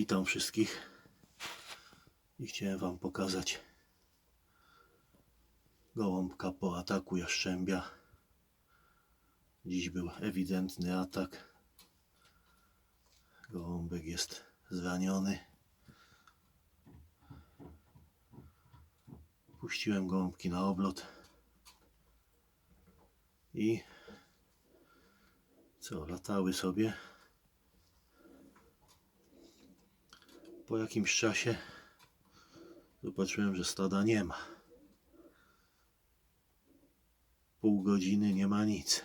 Witam wszystkich i chciałem Wam pokazać gołąbka po ataku jaszczębia. Dziś był ewidentny atak. Gołąbek jest zraniony. Puściłem gołąbki na oblot i co, latały sobie. Po jakimś czasie zobaczyłem, że stada nie ma. Pół godziny nie ma nic.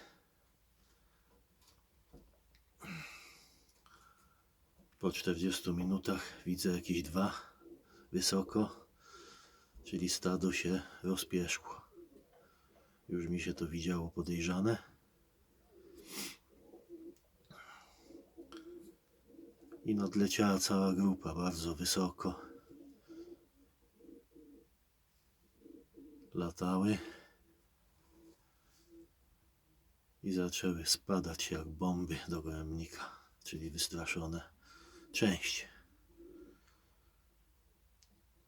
Po 40 minutach widzę jakieś dwa wysoko, czyli stado się rozpieszło. Już mi się to widziało podejrzane. I nadleciała cała grupa bardzo wysoko. Latały i zaczęły spadać jak bomby do gołębnika, czyli wystraszone część.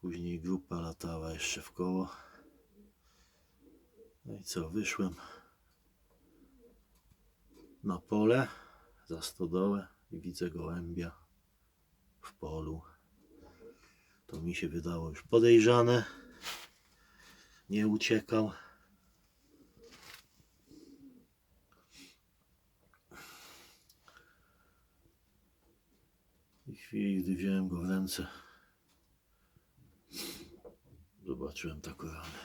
Później grupa latała jeszcze w koło. No i co, wyszłem na pole za stodołę i widzę gołębia w polu. To mi się wydało już podejrzane. Nie uciekał. I chwili, gdy wziąłem go w ręce, zobaczyłem taką ranę.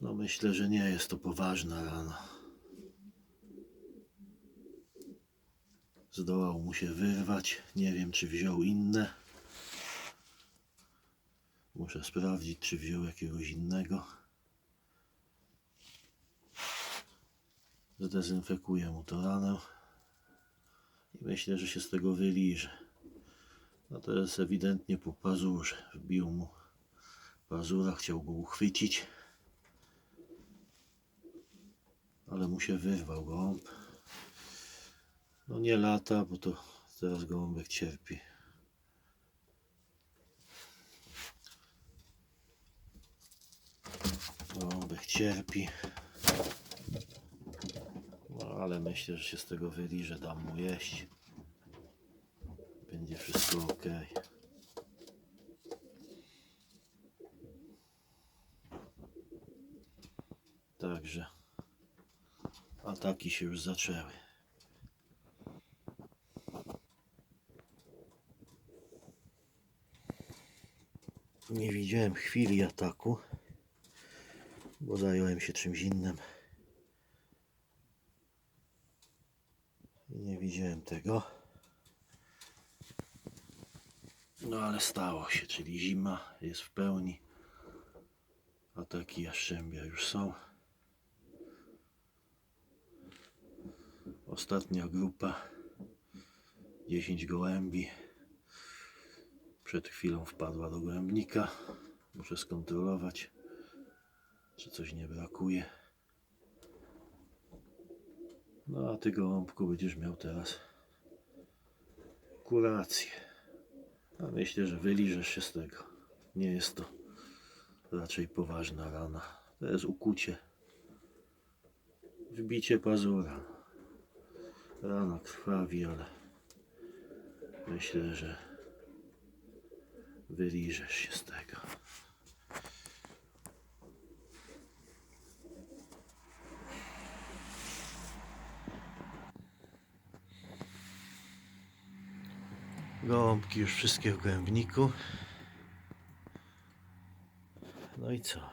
No myślę, że nie jest to poważna rana. Zdołał mu się wyrwać. Nie wiem, czy wziął inne. Muszę sprawdzić, czy wziął jakiegoś innego. Zdezynfekuję mu to ranę. I myślę, że się z tego wyliże. No to jest ewidentnie po pazurze. Wbił mu pazura, chciał go uchwycić. Ale mu się wyrwał gołąb. No nie lata, bo to teraz gołąbek cierpi. Gołąbek cierpi. No ale myślę, że się z tego wyliże, dam mu jeść. Będzie wszystko ok. Także ataki się już zaczęły. Nie widziałem chwili ataku, bo zająłem się czymś innym. Nie widziałem tego. No ale stało się, czyli zima jest w pełni. Ataki jaszczębia już są. Ostatnia grupa. 10 gołębi. Przed chwilą wpadła do gołębnika. Muszę skontrolować, czy coś nie brakuje. No a ty gołąbku będziesz miał teraz kurację. A myślę, że wyliżesz się z tego. Nie jest to raczej poważna rana. To jest ukucie. Wbicie pazura. Rana krwawi, ale myślę, że wyliżesz się z tego. Gołąbki już wszystkie w gołębniku. No i co?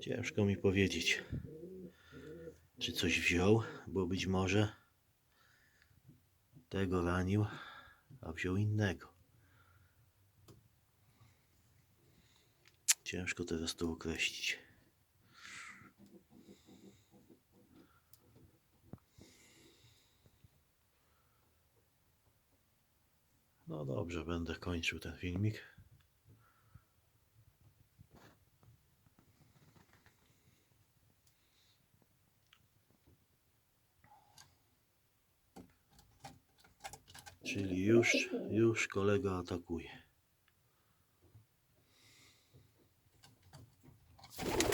Ciężko mi powiedzieć, czy coś wziął, bo być może tego ranił, a wziął innego. Ciężko teraz to określić. No dobrze, będę kończył ten filmik. Czyli już, już kolega atakuje. you